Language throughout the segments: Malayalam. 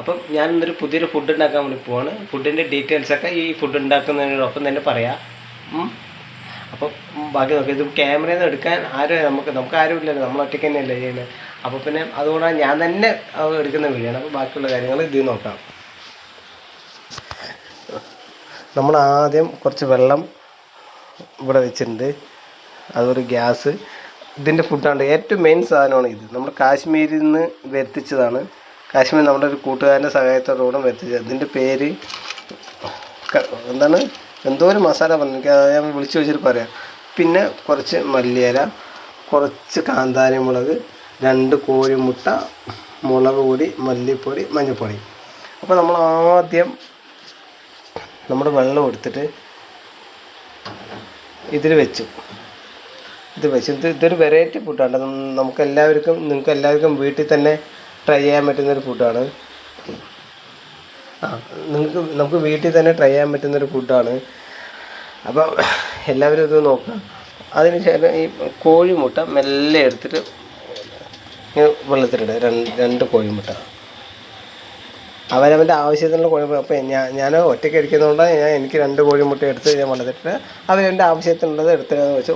അപ്പം ഞാൻ ഇന്നൊരു പുതിയൊരു ഫുഡ് ഉണ്ടാക്കാൻ വേണ്ടി പോവാണ്. ഫുഡിന്റെ ഡീറ്റെയിൽസൊക്കെ ഈ ഫുഡ് ഉണ്ടാക്കുന്നതിനോടൊപ്പം തന്നെ പറയാം. അപ്പം ബാക്കി നോക്കാം ഇത് ക്യാമറയിൽ നിന്ന് എടുക്കാൻ ആരും നമുക്ക് നമുക്ക് ആരും ഇല്ലല്ലോ. നമ്മൾ ഒറ്റയ്ക്ക് തന്നെയല്ലേ ചെയ്യുന്നത്. അപ്പോൾ പിന്നെ അതുകൊണ്ടാണ് ഞാൻ തന്നെ എടുക്കുന്ന വീഡിയോ ആണ്. അപ്പോൾ ബാക്കിയുള്ള കാര്യങ്ങൾ ഇതിൽ നോക്കാം. നമ്മൾ ആദ്യം കുറച്ച് വെള്ളം ഇവിടെ വെച്ചിട്ടുണ്ട്. അതൊരു ഗ്യാസ്. ഇതിന്റെ ഫുഡാണ് ഏറ്റവും മെയിൻ സാധനമാണ് ഇത്. നമ്മൾ കാശ്മീരിൽ നിന്ന് വരുത്തിച്ചതാണ്. കാശ്മീർ നമ്മുടെ ഒരു കൂട്ടുകാരന്റെ സഹായത്തോടുകൂടെ എത്തിച്ചത് ഇതിന്റെ പേര് എന്താണ്? എന്തോ ഒരു മസാല പറഞ്ഞു. എനിക്ക് അത് ഞാൻ വിളിച്ചു വെച്ചിട്ട് പറയാം. പിന്നെ കുറച്ച് മല്ലിയില കുറച്ച് കാന്താരി മുളക് രണ്ട് കോഴിമുട്ട മുളക് പൊടി മല്ലിപ്പൊടി മഞ്ഞൾപ്പൊടി. അപ്പോൾ നമ്മൾ ആദ്യം നമ്മുടെ വെള്ളം എടുത്തിട്ട് ഇതിൽ വെച്ചു. ഇത് വെച്ചു. ഇത് ഇതൊരു വെറൈറ്റി ഫുഡാണ് നമുക്ക് എല്ലാവർക്കും നിങ്ങൾക്ക് എല്ലാവർക്കും വീട്ടിൽ തന്നെ ട്രൈ ചെയ്യാൻ പറ്റുന്ന ഒരു ഫുഡാണ് ആ നിങ്ങൾക്ക് നമുക്ക് വീട്ടിൽ തന്നെ ട്രൈ ചെയ്യാൻ പറ്റുന്ന ഒരു ഫുഡാണ് അപ്പോൾ എല്ലാവരും ഇത് നോക്കുക. അതിന് ശേഷം ഈ കോഴിമുട്ട മെല്ലെ എടുത്തിട്ട് വെള്ളത്തിലിടുക. രണ്ട് രണ്ട് കോഴിമുട്ട. അവരവന്റെ ആവശ്യത്തിനുള്ള കോഴിമുട്ട. അപ്പോൾ ഞാൻ ഞാൻ ഒറ്റയ്ക്ക് അടിക്കുന്നതുകൊണ്ട് ഞാൻ എനിക്ക് രണ്ട് കോഴിമുട്ട എടുത്ത് ഞാൻ വെള്ളത്തിലിട്ട് അവരവന്റെ ആവശ്യത്തിനുള്ളത് എടുത്ത് വെച്ച്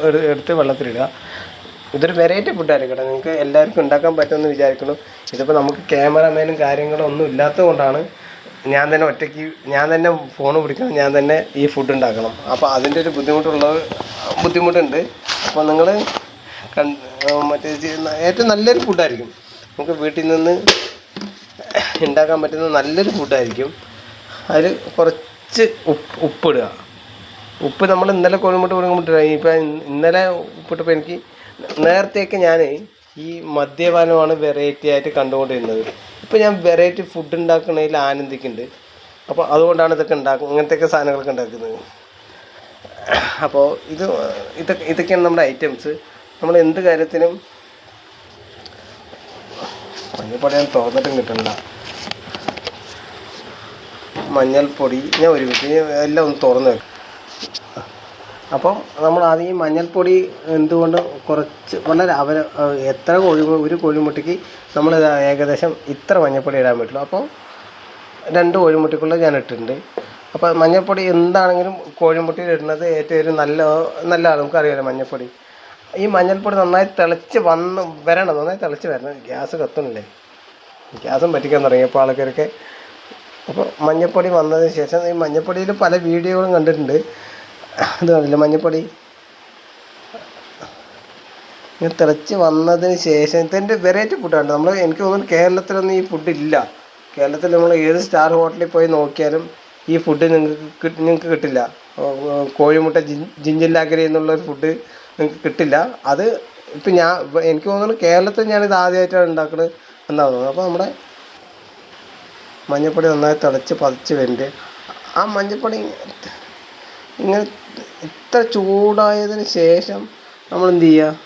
എടു- എടുത്ത് വെള്ളത്തിലിടുക. ഇതൊരു വെറൈറ്റി ഫുഡായിരിക്കും കേട്ടോ. നിങ്ങൾക്ക് എല്ലാവർക്കും ഉണ്ടാക്കാൻ പറ്റുമെന്ന് വിചാരിക്കുന്നു. ഇതിപ്പോൾ നമുക്ക് ക്യാമറമാനും കാര്യങ്ങളും ഒന്നും ഇല്ലാത്തത് കൊണ്ടാണ് ഞാൻ തന്നെ ഒറ്റയ്ക്ക് ഞാൻ തന്നെ ഫോൺ പിടിക്കണം ഞാൻ തന്നെ ഈ ഫുഡ് ഉണ്ടാക്കണം. അപ്പോൾ അതിന്റെ ഒരു ബുദ്ധിമുട്ടുള്ള ബുദ്ധിമുട്ടുണ്ട്. അപ്പോൾ നിങ്ങൾ മറ്റേ ഏറ്റവും നല്ലൊരു ഫുഡായിരിക്കും നമുക്ക് വീട്ടിൽ നിന്ന് ഉണ്ടാക്കാൻ പറ്റുന്ന നല്ലൊരു ഫുഡായിരിക്കും അതിൽ കുറച്ച് ഉപ്പ് ഉപ്പിടുക ഉപ്പ് നമ്മൾ ഇന്നലെ കോഴിമുട്ട കൊടുക്കുമ്പോൾ ഇപ്പം ഇന്നലെ ഉപ്പിട്ടപ്പോൾ എനിക്ക് നേരത്തെയൊക്കെ ഞാൻ ഈ മദ്യപാനമാണ് വെറൈറ്റി ആയിട്ട് കണ്ടുകൊണ്ടിരുന്നത്. ഇപ്പം ഞാൻ വെറൈറ്റി ഫുഡ് ഉണ്ടാക്കുന്നതിൽ ആനന്ദിക്കുന്നുണ്ട്. അപ്പോൾ അതുകൊണ്ടാണ് ഇതൊക്കെ ഉണ്ടാക്കുന്നത് ഇങ്ങനത്തെയൊക്കെ സാധനങ്ങളൊക്കെ ഉണ്ടാക്കുന്നത്. അപ്പോൾ ഇത് ഇതൊക്കെ ഇതൊക്കെയാണ് നമ്മുടെ ഐറ്റംസ് നമ്മൾ എന്ത് കാര്യത്തിനും മഞ്ഞൾപ്പൊടി ഞാൻ തുറന്നിട്ടും കിട്ടണ്ട മഞ്ഞൾപ്പൊടി ഞാൻ ഒരുമിച്ച് എല്ലാം ഒന്ന് തുറന്ന് വെക്കാം. അപ്പം നമ്മൾ ആദ്യം ഈ മഞ്ഞൾപ്പൊടി എന്തുകൊണ്ട് കുറച്ച് വളരെ അവര എത്ര കോഴി ഒരു കോഴിമുട്ടയ്ക്ക് നമ്മൾ ഏകദേശം ഇത്ര മഞ്ഞൾപ്പൊടി ഇടാൻ പറ്റുള്ളൂ. അപ്പോൾ രണ്ട് കോഴിമുട്ടയ്ക്കുള്ള ഞാൻ ഇട്ടിട്ടുണ്ട്. അപ്പോൾ മഞ്ഞൾപ്പൊടി എന്താണെങ്കിലും കോഴിമുട്ടയിൽ ഇടുന്നത് ഏറ്റവും ഒരു നല്ല നല്ലതാണ് നമുക്കറിയാലോ മഞ്ഞൾപ്പൊടി. ഈ മഞ്ഞൾപ്പൊടി നന്നായി തിളച്ച് വന്ന് വരണം. നന്നായി തിളച്ച് വരണം. ഗ്യാസ് കത്തണില്ലേ ഗ്യാസും പറ്റിക്കാൻ തുടങ്ങിയപ്പോൾ ആൾക്കാരൊക്കെ. അപ്പോൾ മഞ്ഞൾപ്പൊടി വന്നതിന് ശേഷം ഈ മഞ്ഞൾപ്പൊടിയിൽ പല വീഡിയോകളും കണ്ടിട്ടുണ്ട്. ഇത് കണ്ടില്ലേ മഞ്ഞപ്പൊടി? ഇങ്ങനെ തിളച്ച് വന്നതിന് ശേഷം ഇതിന്റെ വെറൈറ്റി ഫുഡാണ് നമ്മൾ എനിക്ക് തോന്നുന്നു കേരളത്തിലൊന്നും ഈ ഫുഡ് ഇല്ല. കേരളത്തിൽ നമ്മൾ ഏത് സ്റ്റാർ ഹോട്ടലിൽ പോയി നോക്കിയാലും ഈ ഫുഡ് നിങ്ങൾക്ക് നിങ്ങൾക്ക് കിട്ടില്ല. കോഴിമുട്ട ജിഞ്ചില്ലാക്കരി എന്നുള്ളൊരു ഫുഡ് നിങ്ങൾക്ക് കിട്ടില്ല. അത് ഇപ്പം ഞാൻ എനിക്ക് തോന്നുന്നു കേരളത്തിൽ ഞാനിത് ആദ്യമായിട്ടാണ് ഉണ്ടാക്കുന്നത് എന്നാണ് തോന്നുന്നത് അപ്പോൾ നമ്മുടെ മഞ്ഞൾപ്പൊടി നന്നായി തിളച്ച് പതിച്ച് വരുന്നുണ്ട് ആ മഞ്ഞൾപ്പൊടി ഇങ്ങനെ ഇത്ര ചൂടായതിന് ശേഷം നമ്മൾ എന്ത് ചെയ്യുക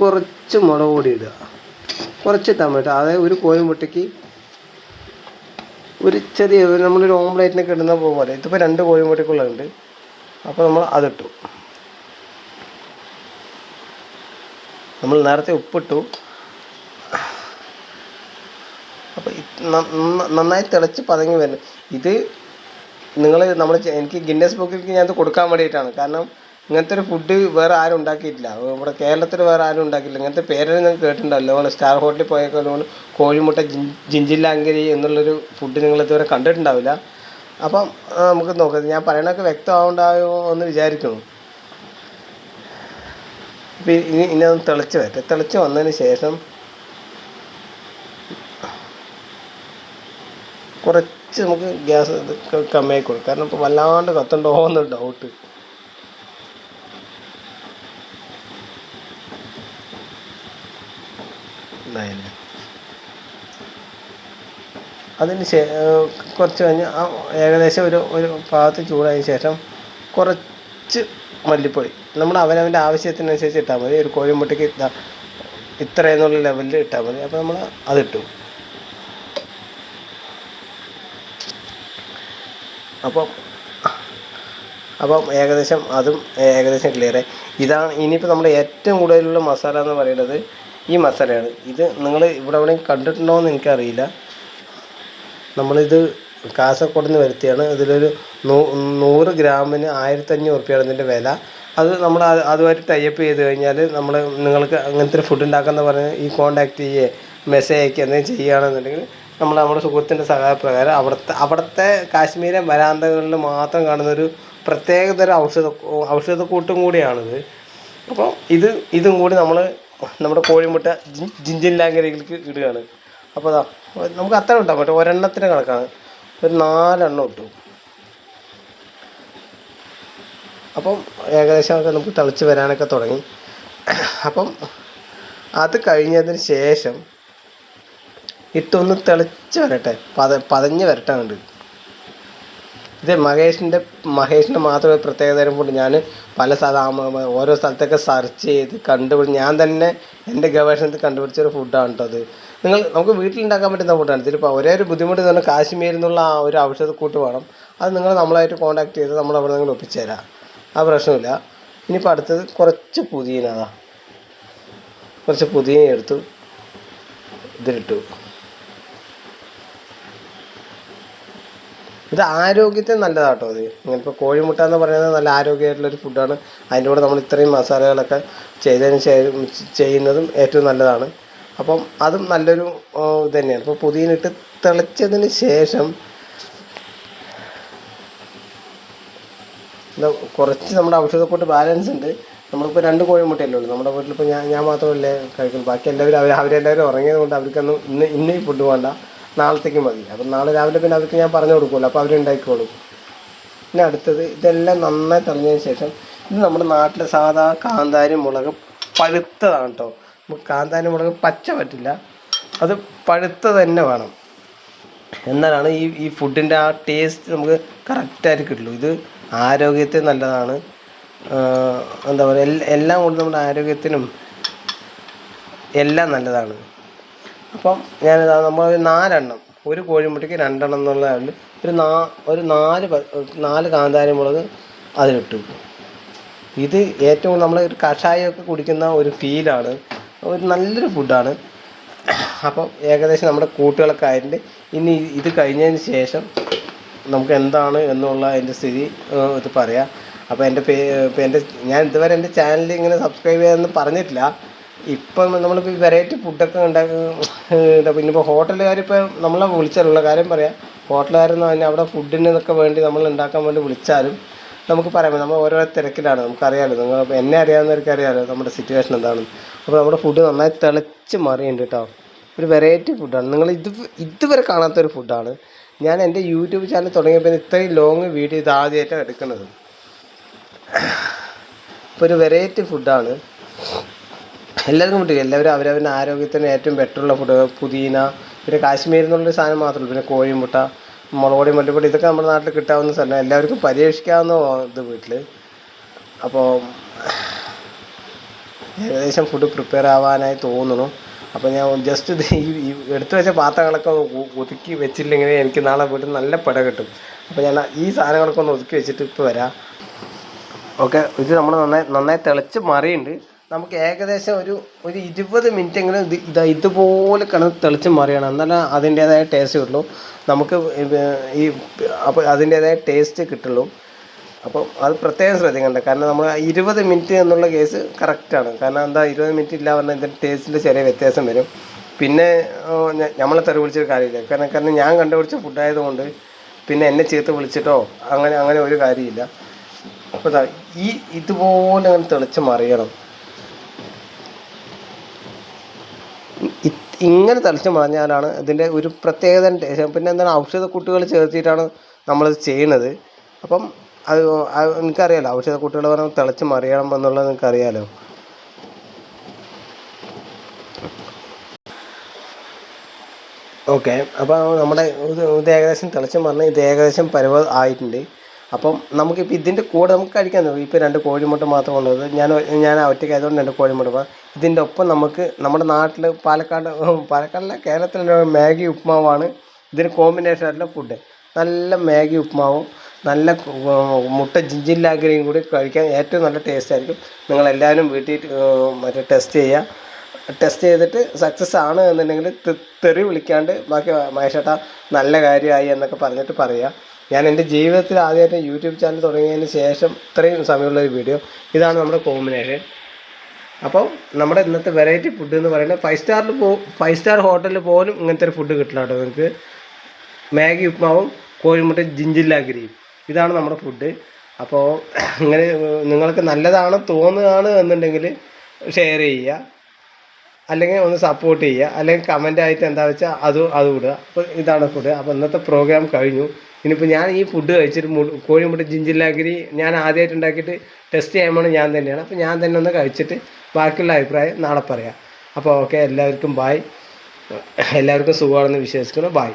കുറച്ച് മുളക് പൊടി ഇടുക. കുറച്ച് ടൊമാറ്റോ. അതായത് ഒരു കോഴിമുട്ടയ്ക്ക് ഒരു ചെറിയ നമ്മളൊരു ഓംപ്ലേറ്റിനൊക്കെ ഇടുന്ന പോലെ. ഇതിപ്പോൾ രണ്ട് കോഴിമുട്ടയ്ക്കുള്ളുണ്ട് അപ്പോൾ നമ്മൾ അതിട്ടു. നമ്മൾ നേരത്തെ ഉപ്പിട്ടു. അപ്പോൾ നന്നായി തിളച്ച് പതങ്ങി വരുന്നു ഇത് നിങ്ങൾ നമ്മൾ എനിക്ക് ഗിന്നസ് ബുക്കിലേക്ക് ഞാൻ ഇത് കൊടുക്കാൻ വേണ്ടിയിട്ടാണ്. കാരണം ഇങ്ങനത്തെ ഒരു ഫുഡ് വേറെ ആരും ഉണ്ടാക്കിയിട്ടില്ല. നമ്മുടെ കേരളത്തിൽ വേറെ ആരും ഉണ്ടാക്കിയില്ല ഇങ്ങനത്തെ പേര് നിങ്ങൾ കേട്ടിട്ടുണ്ടല്ലോ. സ്റ്റാർ ഹോട്ടലിൽ പോയേക്കാൾ കോഴിമുട്ട ജിഞ്ചില്ലാങ്കരി എന്നുള്ളൊരു ഫുഡ് നിങ്ങൾ ഇതുവരെ കണ്ടിട്ടുണ്ടാവില്ല. അപ്പം നമുക്ക് നോക്കാം. ഞാൻ പറയണതൊക്കെ വ്യക്തമാവുണ്ടായോ എന്ന് വിചാരിക്കുന്നു. ഇപ്പം ഇനി ഇനി അത് തിളച്ച് വരട്ടെ. തിളച്ച് വന്നതിന് ശേഷം കുറച്ച് നമുക്ക് ഗ്യാസ് കമ്മിയായിക്കോളും കാരണം ഇപ്പോൾ വല്ലാണ്ട് കത്തുണ്ടോ എന്ന് ഡൗട്ട് അതിന് ശേ കുറച്ച് കഴിഞ്ഞ് ആ ഏകദേശം ഒരു ഒരു ഭാഗത്ത് ചൂടായതിന് ശേഷം കുറച്ച് മല്ലിപ്പൊടി. നമ്മൾ അവനവന്റെ ആവശ്യത്തിനനുസരിച്ച് ഇട്ടാൽ മതി. ഒരു കോഴിമുട്ടയ്ക്ക് ഇതാ ഇത്ര എന്നുള്ള ലെവലിൽ ഇട്ടാൽ മതി. അപ്പോൾ നമ്മൾ അതിട്ടു. അപ്പം അപ്പം ഏകദേശം അതും ഏകദേശം ക്ലിയർ ആയി. ഇതാണ് ഇനിയിപ്പോൾ നമ്മൾ ഏറ്റവും കൂടുതലുള്ള മസാല എന്ന് പറയുന്നത് ഈ മസാലയാണ്. ഇത് നിങ്ങൾ ഇവിടെ എവിടെയും കണ്ടിട്ടുണ്ടോ എന്ന് എനിക്കറിയില്ല. നമ്മളിത് കാസർഗോഡ് നിന്ന് വരുത്തിയാണ്. ഇതിലൊരു നൂ നൂറ് ഗ്രാമിന് ആയിരത്തഞ്ഞൂറ് റുപ്യാണ് ഇതിന്റെ വില. അത് നമ്മൾ അത് അതുമായിട്ട് ടൈപ്പ് ചെയ്ത് കഴിഞ്ഞാൽ നമ്മൾ നിങ്ങൾക്ക് അങ്ങനത്തെ ഫുഡ് ഉണ്ടാക്കാമെന്ന് പറഞ്ഞ് ഈ കോണ്ടാക്ട് ചെയ്യുകയോ മെസ്സേജ് അയക്കുക എന്തെങ്കിലും ചെയ്യുകയാണെന്നുണ്ടെങ്കിൽ നമ്മൾ നമ്മുടെ സുഹൃത്തിന്റെ സഹായപ്രകാരം അവിടുത്തെ അവിടുത്തെ കാശ്മീരെ വരാന്തകളിൽ മാത്രം കാണുന്നൊരു പ്രത്യേകതരം ഔഷധ ഔഷധക്കൂട്ടും കൂടിയാണിത്. അപ്പോൾ ഇത് ഇതും കൂടി നമ്മൾ നമ്മുടെ കോഴിമുട്ട ജിഞ്ചിൻ ലാങ്കരയിലേക്ക് ഇടുകയാണ്. അപ്പോൾ അതാ നമുക്ക് അത്ര ഉണ്ടാകും മറ്റേ ഒരെണ്ണത്തിന് കണക്കാണ്. ഒരു നാലെണ്ണം ഇട്ടു. അപ്പം ഏകദേശം ഒക്കെ നമുക്ക് തിളച്ച് വരാനൊക്കെ തുടങ്ങി. അപ്പം അത് കഴിഞ്ഞതിന് ശേഷം ഇട്ടൊന്ന് തിളച്ച് വരട്ടെ. പത പതഞ്ഞ് വരട്ടെ കണ്ട് ഇത് മഹേഷിന്റെ മഹേഷിന്റെ മാത്രമേ പ്രത്യേകത കൊണ്ട് ഞാൻ പല സ്ഥലം ഓരോ സ്ഥലത്തൊക്കെ സെർച്ച് ചെയ്ത് കണ്ടുപിടിച്ച് ഞാൻ തന്നെ എന്റെ ഗവേഷണത്തിൽ കണ്ടുപിടിച്ചൊരു ഫുഡാണ് കേട്ടോ അത്. നിങ്ങൾ നമുക്ക് വീട്ടിലുണ്ടാക്കാൻ പറ്റുന്ന ഫുഡാണ് ഇതിലിപ്പോൾ ഒരേ ഒരു ബുദ്ധിമുട്ട് തന്നെ കാശ്മീരിൽ നിന്നുള്ള ആ ഒരു ഔഷധക്കൂട്ട് വേണം. അത് നിങ്ങൾ നമ്മളായിട്ട് കോൺടാക്ട് ചെയ്ത് നമ്മൾ അവിടെ നിങ്ങൾ ഒപ്പിച്ചുതരാം ആ പ്രശ്നമില്ല. ഇനിയിപ്പോൾ അടുത്തത് കുറച്ച് പുതിന അതാ കുറച്ച് പുതിന എടുത്തു ഇതിലിട്ടു. ഇത് ആരോഗ്യത്തിന് നല്ലതാട്ടോ ഇത്. ഇങ്ങനിപ്പോൾ കോഴിമുട്ട എന്ന് പറയുന്നത് നല്ല ആരോഗ്യമായിട്ടുള്ളൊരു ഫുഡാണ്. അതിന്റെ കൂടെ നമ്മൾ ഇത്രയും മസാലകളൊക്കെ ചെയ്തതിന് ശേഷം ചെയ്യുന്നതും ഏറ്റവും നല്ലതാണ്. അപ്പം അതും നല്ലൊരു ഇത് തന്നെയാണ്. ഇപ്പോൾ പുതിയനിട്ട് തിളച്ചതിന് ശേഷം കുറച്ച് നമ്മുടെ ഔഷധക്കൂട്ട് ബാലൻസ് ഉണ്ട്. നമ്മളിപ്പോൾ രണ്ട് കോഴിമുട്ടയല്ലേ ഉള്ളൂ. നമ്മുടെ വീട്ടിലിപ്പോൾ ഞാൻ ഞാൻ മാത്രമല്ലേ കഴിക്കുള്ളൂ. ബാക്കി എല്ലാവരും അവർ അവരെല്ലാവരും ഉറങ്ങിയത് കൊണ്ട് അവർക്കൊന്നും ഇന്ന് ഇന്ന് ഫുഡ് വേണ്ട. നാളത്തേക്ക് മതി. അപ്പം നാളെ രാവിലെ പിന്നെ അവർക്ക് ഞാൻ പറഞ്ഞു കൊടുക്കുമല്ലോ. അപ്പോൾ അവരുണ്ടാക്കിക്കോളും പിന്നെ അടുത്തത് ഇതെല്ലാം നന്നായി തെളിഞ്ഞതിന് ശേഷം ഇത് നമ്മുടെ നാട്ടിലെ സാധാ കാന്താരി മുളക് പഴുത്തതാണ് കേട്ടോ നമുക്ക് കാന്താരി മുളക് പച്ച പറ്റില്ല. അത് പഴുത്ത തന്നെ വേണം. എന്നാലാണ് ഈ ഈ ഫുഡിന്റെ ആ ടേസ്റ്റ് നമുക്ക് കറക്റ്റായിട്ട് കിട്ടുള്ളൂ. ഇത് ആരോഗ്യത്തെ നല്ലതാണ്. എന്താ പറയുക എല്ല- കൊണ്ട് നമ്മുടെ ആരോഗ്യത്തിനും എല്ലാം നല്ലതാണ്. അപ്പം ഞാനിതാ നമ്മൾ നാലെണ്ണം. ഒരു കോഴിമുട്ടയ്ക്ക് രണ്ടെണ്ണം എന്നുള്ളതാണ് ഒരു നാ ഒരു നാല് നാല് കാന്താരി മുളക് അതിലിട്ടു. ഇത് ഏറ്റവും നമ്മൾ ഒരു കഷായമൊക്കെ കുടിക്കുന്ന ഒരു ഫീലാണ്. ഒരു നല്ലൊരു ഫുഡാണ്. അപ്പം ഏകദേശം നമ്മുടെ കൂട്ടുകളൊക്കെ ആയിട്ടുണ്ട്. ഇനി ഇത് കഴിഞ്ഞതിന് ശേഷം നമുക്ക് എന്താണ് എന്നുള്ള എന്റെ സ്ഥിതി ഇത് പറയാം. അപ്പോൾ എന്റെ പേ എന്റെ ഞാൻ ഇതുവരെ എന്റെ ചാനൽ ഇങ്ങനെ സബ്സ്ക്രൈബ് ചെയ്യാമെന്ന് പറഞ്ഞിട്ടില്ല. ഇപ്പം നമ്മളിപ്പോൾ വെറൈറ്റി ഫുഡൊക്കെ ഉണ്ടാക്കി പിന്നെ ഇപ്പോൾ ഹോട്ടലുകാർ ഇപ്പോൾ നമ്മളെ വിളിച്ചാലുള്ള കാര്യം പറയാം. ഹോട്ടലുകാരെന്ന് പറഞ്ഞാൽ അവിടെ ഫുഡിനൊക്കെ വേണ്ടി നമ്മൾ ഉണ്ടാക്കാൻ വേണ്ടി വിളിച്ചാലും നമുക്ക് പറയാം. നമ്മൾ ഓരോ തിരക്കിലാണ്. നമുക്കറിയാമല്ലോ നിങ്ങൾ എന്നെ അറിയാവുന്നവർക്ക് അറിയാമല്ലോ നമ്മുടെ സിറ്റുവേഷൻ എന്താണെന്ന് അപ്പോൾ നമ്മുടെ ഫുഡ് നന്നായി തിളച്ച് മറിയുണ്ട് കേട്ടോ ഒരു വെറൈറ്റി ഫുഡാണ് നിങ്ങൾ ഇത് ഇതുവരെ കാണാത്തൊരു ഫുഡാണ് ഞാൻ എന്റെ യൂട്യൂബ് ചാനൽ തുടങ്ങിയപ്പോൾ ഇത്രയും ലോങ് വീഡിയോ ഇത് ആദ്യമായിട്ടാണ് എടുക്കുന്നത്. ഇപ്പോൾ ഒരു വെറൈറ്റി ഫുഡാണ് എല്ലാവർക്കും പറ്റും. എല്ലാവരും അവരവരുടെ ആരോഗ്യത്തിന് ഏറ്റവും ബെറ്ററുള്ള ഫുഡ് പുതിന പിന്നെ കാശ്മീരിൽ നിന്നുള്ളൊരു സാധനം മാത്രമല്ല പിന്നെ കോഴിമുട്ട മുളക് പൊടി മല്ലിപ്പൊടി ഇതൊക്കെ നമ്മുടെ നാട്ടിൽ കിട്ടാവുന്ന സാധനം. എല്ലാവർക്കും പരീക്ഷിക്കാവുന്ന ഇത് വീട്ടിൽ അപ്പോൾ ഏകദേശം ഫുഡ് പ്രിപ്പയർ ആവാനായി തോന്നുന്നു. അപ്പോൾ ഞാൻ ജസ്റ്റ് ഈ എടുത്തു വെച്ച പാത്രങ്ങളൊക്കെ ഒന്ന് ഒതുക്കി വെച്ചില്ലെങ്കിൽ എനിക്ക് നാളെ വീട്ടിൽ നല്ല പട കിട്ടും. അപ്പോൾ ഞാൻ ഈ സാധനങ്ങളൊക്കെ ഒന്ന് ഒതുക്കി വെച്ചിട്ട് ഇപ്പോൾ വരാം. ഓക്കെ ഇത് നമ്മൾ നന്നായി നന്നായി തിളച്ച് മറിയുണ്ട് നമുക്ക് ഏകദേശം ഒരു ഒരു ഇരുപത് മിനിറ്റ് എങ്കിലും ഇത് ഇതാ ഇതുപോലെ കിടന്ന് തെളിച്ച് മറിയണം. എന്നാലേ അതിന്റേതായ ടേസ്റ്റ് കിട്ടുള്ളൂ. നമുക്ക് ഈ അപ്പോൾ അതിന്റേതായ ടേസ്റ്റ് കിട്ടുള്ളൂ. അപ്പം അത് പ്രത്യേകം ശ്രദ്ധിക്കണ്ട. കാരണം നമ്മൾ ഇരുപത് മിനിറ്റ് എന്നുള്ള കേസ് കറക്റ്റാണ് കാരണം എന്താ ഇരുപത് മിനിറ്റ് ഇല്ല പറഞ്ഞാൽ ഇതിന്റെ ടേസ്റ്റിൽ ചെറിയ വ്യത്യാസം വരും. പിന്നെ നമ്മളെ തെറി വിളിച്ചൊരു കാര്യമില്ല. കാരണം കാരണം ഞാൻ കണ്ടുപിടിച്ച ഫുഡായതുകൊണ്ട് പിന്നെ എന്നെ ചീത്ത വിളിച്ചിട്ടോ അങ്ങനെ അങ്ങനെ ഒരു കാര്യമില്ല. അപ്പോൾ ഈ ഇതുപോലെ അങ്ങനെ തെളിച്ച് മറിയണം. ഇങ്ങനെ തളിച്ച് മറിഞ്ഞാലാണ് ഇതിന്റെ ഒരു പ്രത്യേകത പിന്നെ എന്താണ് ഔഷധക്കൂട്ടുകൾ ചേർത്തിട്ടാണ് നമ്മളിത് ചെയ്യുന്നത് അപ്പം അത് എനിക്കറിയാലോ ഔഷധ ഔഷധക്കൂട്ടുകൾ പറഞ്ഞാൽ തിളച്ച് മറിയണം എന്നുള്ളത് എനിക്കറിയാലോ. ഓക്കെ അപ്പോൾ നമ്മുടെ ഇത് ഏകദേശം തിളച്ച് മറിഞ്ഞ് ഇത് ഏകദേശം പരുവ ആയിട്ടുണ്ട്. അപ്പം നമുക്കിപ്പോൾ ഇതിന്റെ കൂടെ നമുക്ക് കഴിക്കാൻ ഇപ്പോൾ രണ്ട് കോഴിമുട്ട മാത്രമേ ഉള്ളൂ ഞാൻ ഞാൻ ഒറ്റയ്ക്ക് ആയതുകൊണ്ട് രണ്ട് കോഴിമുട്ട. ഇതിന്റെ ഒപ്പം നമുക്ക് നമ്മുടെ നാട്ടിൽ പാലക്കാട് പാലക്കാടല്ല കേരളത്തിലെ മാഗി ഉപ്മാവാണ്. ഇതിന് കോമ്പിനേഷൻ ആയിട്ടുള്ള ഫുഡ് നല്ല മാഗി ഉപ്പുമാവും നല്ല മുട്ട ജിഞ്ചില്ലാഗ്രയും കൂടി കഴിക്കാൻ ഏറ്റവും നല്ല ടേസ്റ്റ് ആയിരിക്കും. നിങ്ങളെല്ലാവരും വീട്ടിൽ മറ്റേ ടെസ്റ്റ് ചെയ്യുക ടെസ്റ്റ് ചെയ്തിട്ട് സക്സസ് ആണ് എന്നുണ്ടെങ്കിൽ തെറി വിളിക്കാണ്ട് ബാക്കി മഹേഷേട്ടാ നല്ല കാര്യമായി എന്നൊക്കെ പറഞ്ഞിട്ട് പറയുക ഞാൻ എന്റെ ജീവിതത്തിൽ ആദ്യമായിട്ട് യൂട്യൂബ് ചാനൽ തുടങ്ങിയതിന് ശേഷം ഇത്രയും സമയമുള്ള ഒരു വീഡിയോ ഇതാണ് നമ്മുടെ കോമ്പിനേഷൻ അപ്പോൾ നമ്മുടെ ഇന്നത്തെ വെറൈറ്റി ഫുഡ് എന്ന് പറയുന്നത് ഫൈവ് സ്റ്റാറിൽ പോ ഫൈവ് സ്റ്റാർ ഹോട്ടലിൽ പോലും ഇങ്ങനത്തെ ഒരു ഫുഡ് കിട്ടില്ല കേട്ടോ നിങ്ങൾക്ക്. മാഗി ഉപ്മാവും കോഴിമുട്ട ജിഞ്ചില്ലാഗിരിയും ഇതാണ് നമ്മുടെ ഫുഡ് അപ്പോൾ ഇങ്ങനെ നിങ്ങൾക്ക് നല്ലതാണ് തോന്നുകയാണ് എന്നുണ്ടെങ്കിൽ ഷെയർ ചെയ്യുക. അല്ലെങ്കിൽ ഒന്ന് സപ്പോർട്ട് ചെയ്യുക. അല്ലെങ്കിൽ കമന്റ് ആയിട്ട് എന്താ വെച്ചാൽ അത് അത് വിടുക അപ്പോൾ ഇതാണ് ഫുഡ് അപ്പോൾ ഇന്നത്തെ പ്രോഗ്രാം കഴിഞ്ഞു. ഇനിയിപ്പോൾ ഞാൻ ഈ ഫുഡ് കഴിച്ചിട്ട് കോഴിമുട്ട ജിഞ്ചില്ലാഗിരി ഞാൻ ആദ്യമായിട്ട് ഉണ്ടാക്കിയിട്ട് ടെസ്റ്റ് ചെയ്യാൻ പോണത് ഞാൻ തന്നെയാണ്. അപ്പോൾ ഞാൻ തന്നെ ഒന്ന് കഴിച്ചിട്ട് ബാക്കിയുള്ള അഭിപ്രായം നാളെ പറയാം. അപ്പോൾ ഓക്കെ എല്ലാവർക്കും ബായ് എല്ലാവർക്കും സുഖമാണെന്ന് വിശ്വസിക്കുന്നു. ബായ്